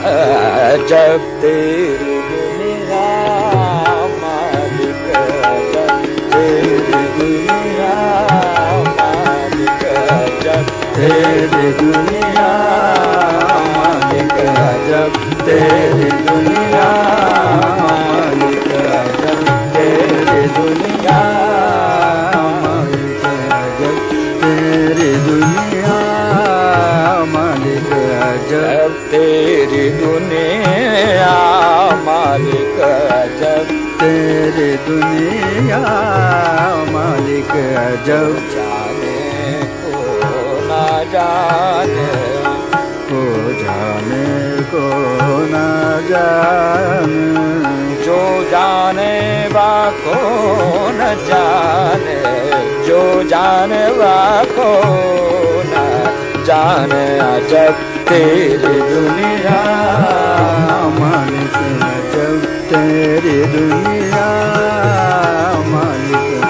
जब तेरी मालिक जब तेरी दुनिया मालिक जब तेरी दुनिया मालिक जब तेरी दुनिया मालिक जब तेरी दुनिया मालिक जब तेरी दुनिया मालिक जब तेरी दुनिया मालिक जब तेरी दुनिया मालिक जब जाने को ना जाने को जाने को ना जाने जो जाने बा को न जाने जो जाने बा को न जाने जब तेरी दुनिया मालिक जब तेरी दुनिया मालिक।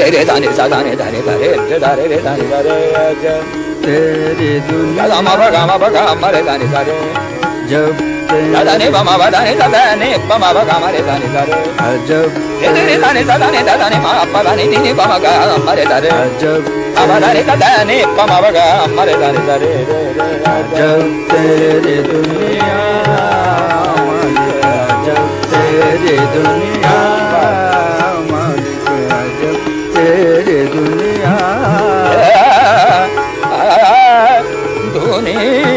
रे रे दाने सा दाने दाने दारे रे दारे रे दाने दारे जब तेरी दुनिया मा बगा मा बगा मरे दाने दारे। जब दाने बमा बदाने दाने बमा बगा मरे दाने दारे। जब रे रे दाने सा दाने दाने मा अपा दाने नी नी बमा गा मरे दारे। जब అవదరి తదని పమవగ అమ్మరి దరి దరి జల్తేరి దునియా జల్తేరి దునియా జల్తేరి దునియా దునియా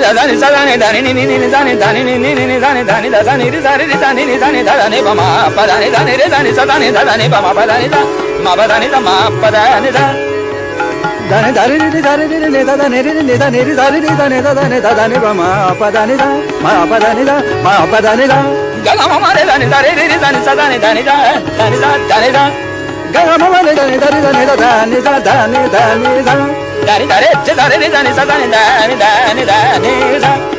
దాని సదాని దాని ని ని దాని దాని ని ని ని దాని దాని దాని రి దాని రి దాని ని దాని దాని పమ పదాని దాని రి దాని సదాని దాని పమ పదాని దా మా పదాని దా మా పదాని దా దాని దారి రి దారి రి ని దా దాని రి ని దా ని రి దారి రి దాని దా దాని దా దాని పమ పదాని దా మా పదాని దా మా పదాని దా గలమ మారే దాని దారి రి దాని సదాని దాని దా దాని దా దాని దా గలమ మారే దాని దారి దాని దా దాని దా దాని దాని దా దాని దారే దాని దాని దాని దాని దాని దాని దాని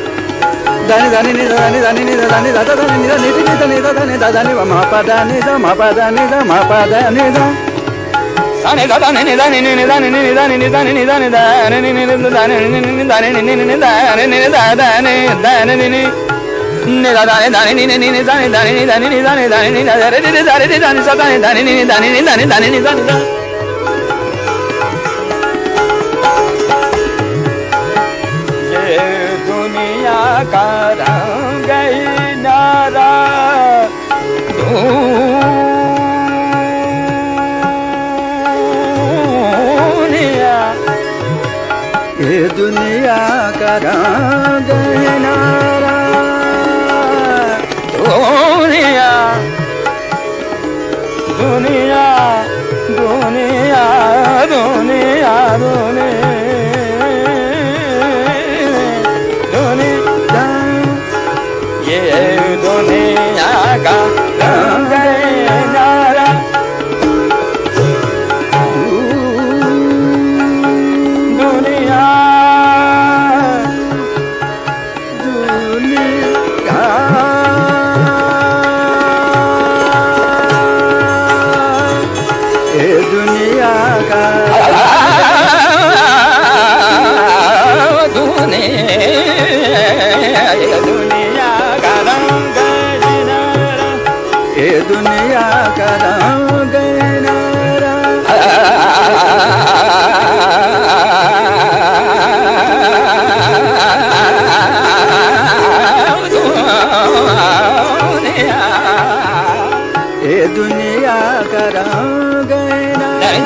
దాని దాని నిద దాని దాని నిద దాని దాత దాని నిద నిది నిద నిద దాని దా దాని మా పా దా నిద మా పా దా నిద మా పా దా నిద దాని దా దాని నిద ని ని దాని ని ని దాని ని దాని ని దాని దాని ని ని దాని ని ని దాని ని ని దాని ని దా దాని దాని ని ని దాని దాని దాని దాని कर गई नारा दुनिया ये दुनिया कर गई ये दुनिया का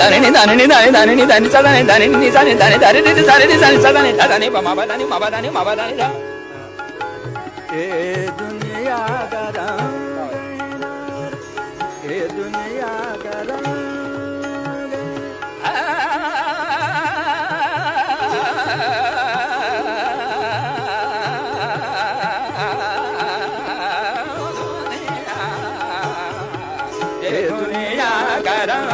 దాని దాని దాని దాని దాని సదని దాని నీ దాని దాని దాని నీ దాని నీ దాని సదని దాని మా దాని మా దాని మా దాని ఏ దునియా గరా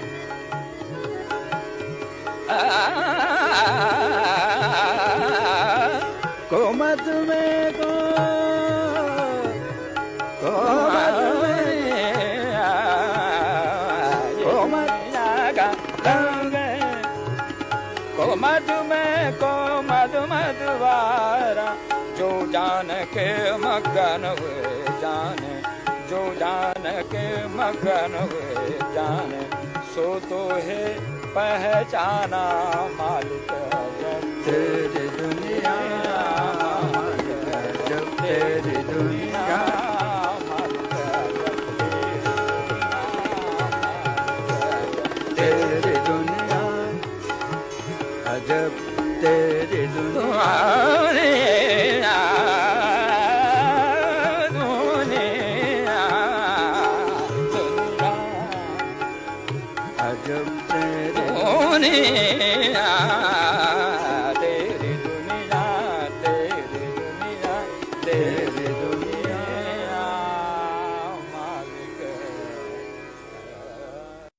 मधुवारा जो जान के मगन हुए जाने, जो जान के मगन हुए जाने, सो तो है पहचाना मालिक दुनिया 때리는 아내야 눈이야 든다